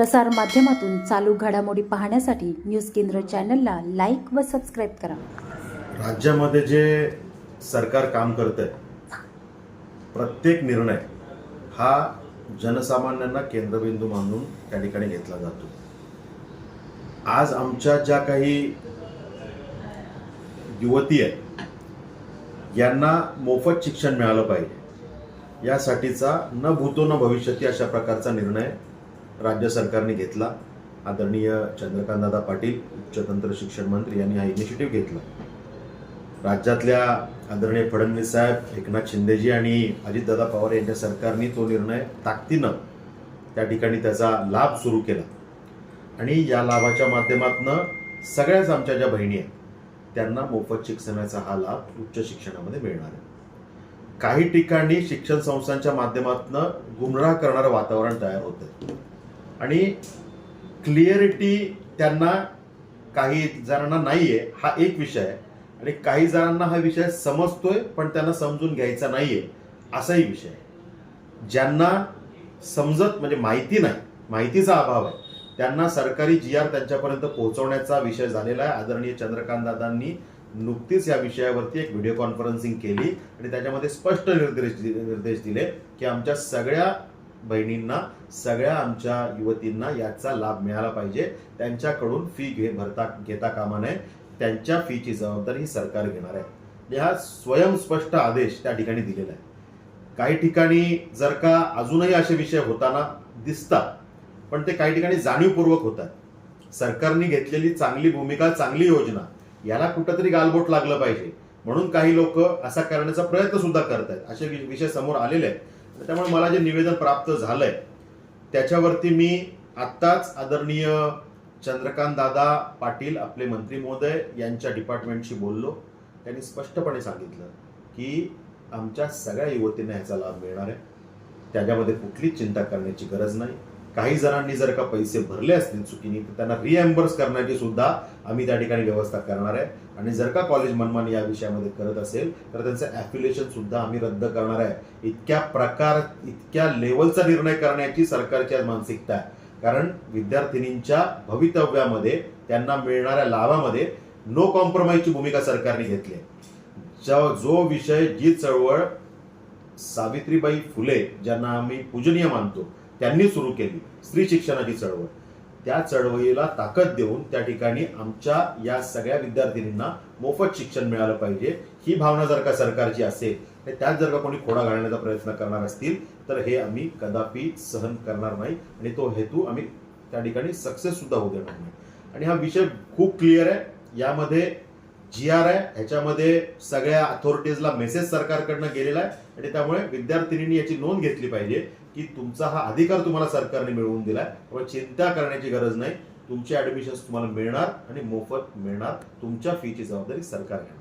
प्रसार माध्यमातून चालू घडामोडी पाहण्यासाठी न्यूज केंद्र चॅनलला लाईक व सबस्क्राईब करा. राज्यामध्ये जे सरकार काम करत आहे प्रत्येक निर्णय हा जनसामान्यांना केंद्रबिंदू मानून त्या ठिकाणी घेतला जातो. आज आमच्या ज्या काही युवती आहेत यांना मोफत शिक्षण मिळालं पाहिजे. यासाठीचा न भूतो न भविष्यती अशा प्रकारचा निर्णय राज्य सरकारने घेतला. आदरणीय चंद्रकांतदादा पाटील उच्चतंत्र शिक्षण मंत्री यांनी हा इनिशिएटिव्ह घेतला. राज्यातल्या आदरणीय फडणवीस साहेब एकनाथ शिंदेजी आणि अजितदादा पवार यांच्या सरकारने तो निर्णय ताकदीनं त्या ठिकाणी त्याचा लाभ सुरू केला. आणि या लाभाच्या माध्यमातून सगळ्याच आमच्या ज्या बहिणी आहेत त्यांना मोफत शिक्षणाचा हा लाभ उच्च शिक्षणामध्ये मिळणार आहे. काही ठिकाणी शिक्षण संस्थांच्या माध्यमातून गुमराह करणारं वातावरण तयार होतं आणि क्लिअरिटी त्यांना काही जणांना नाहीये हा एक विषय आहे. आणि काही जणांना हा विषय समजतोय पण त्यांना समजून घ्यायचा नाहीये असाही विषय आहे. ज्यांना समजत म्हणजे माहिती नाही माहितीचा अभाव आहे त्यांना सरकारी जी आर त्यांच्यापर्यंत पोहोचवण्याचा विषय झालेला आहे. आदरणीय चंद्रकांत दादांनी नुकतीच या विषयावरती एक व्हिडिओ कॉन्फरन्सिंग केली आणि त्याच्यामध्ये स्पष्ट निर्देश निर्देश दिले की आमच्या सगळ्या बहिणींना सगळ्या आमच्या युवतींना याचा लाभ मिळाला पाहिजे. त्यांच्याकडून फी घे भरता घेता कामा नये. त्यांच्या फीची जबाबदारी ही सरकार घेणार आहे. हा स्वयंस्पष्ट आदेश त्या ठिकाणी दिलेला आहे. काही ठिकाणी जर का अजूनही असे विषय होताना दिसतात पण ते काही ठिकाणी जाणीवपूर्वक होतात. सरकारने घेतलेली चांगली भूमिका चांगली योजना याला कुठंतरी गालबोट लागलं पाहिजे. म्हणून काही लोक असा करण्याचा प्रयत्न सुद्धा करत आहेत असे विषय समोर आलेले आहेत. त्यामुळे मला जे निवेदन प्राप्त झालंय त्याच्यावरती मी आत्ताच आदरणीय चंद्रकांत दादा पाटील आपले मंत्री महोदय यांच्या डिपार्टमेंटशी बोललो. त्यांनी स्पष्टपणे सांगितलं की आमच्या सगळ्या युवतींना याचा लाभ मिळणार आहे. त्याच्यामध्ये कुठलीच चिंता करण्याची गरज नाही. काही जणांनी जर का पैसे भरले असतील चुकीने तर त्यांना रिएम्बर्स करण्याची सुद्धा आम्ही त्या ठिकाणी व्यवस्था करणार आहे. आणि जर का कॉलेज मनमानी या विषयामध्ये करत असेल तर त्यांचं ॲफिलिएशन सुद्धा आम्ही रद्द करणार आहे. इतक्या प्रकार इतक्या लेवलचा निर्णय करण्याची सरकारची आज मानसिकता आहे. कारण विद्यार्थिनींच्या भवितव्यामध्ये त्यांना मिळणाऱ्या लाभामध्ये नो कॉम्प्रोमाइजची भूमिका सरकारने घेतली आहे. जो विषय जी चळवळ सावित्रीबाई फुले ज्यांना आम्ही पूजनीय मानतो त्यांनी सुरू केली. स्त्री शिक्षणाची चळवळ. त्या चळवळीला ताकद देऊन त्या ठिकाणी आमच्या या सगळ्या विद्यार्थिनींना मोफत शिक्षण मिळालं पाहिजे. ही भावना जर का सरकारची असेल तर त्यात जर का कोणी खोडा घालण्याचा प्रयत्न करणार असतील तर हे आम्ही कदापि सहन करणार नाही आणि तो हेतू आम्ही त्या ठिकाणी सक्सेस सुद्धा होऊ देणार नाही. आणि हा विषय खूप क्लिअर आहे. यामध्ये जी आर आहे. ह्याच्यामध्ये सगळ्या अथॉरिटीजला मेसेज सरकारकडनं गेलेला आहे. आणि त्यामुळे विद्यार्थिनींनी याची नोंद घेतली पाहिजे की तुमचा हा अधिकार तुम्हाला सरकारने मिळवून दिलाय. त्यामुळे चिंता करण्याची गरज नाही. तुमचे ऍडमिशन्स तुम्हाला मिळणार आणि मोफत मिळणार. तुमच्या फीची जबाबदारी सरकार घेणार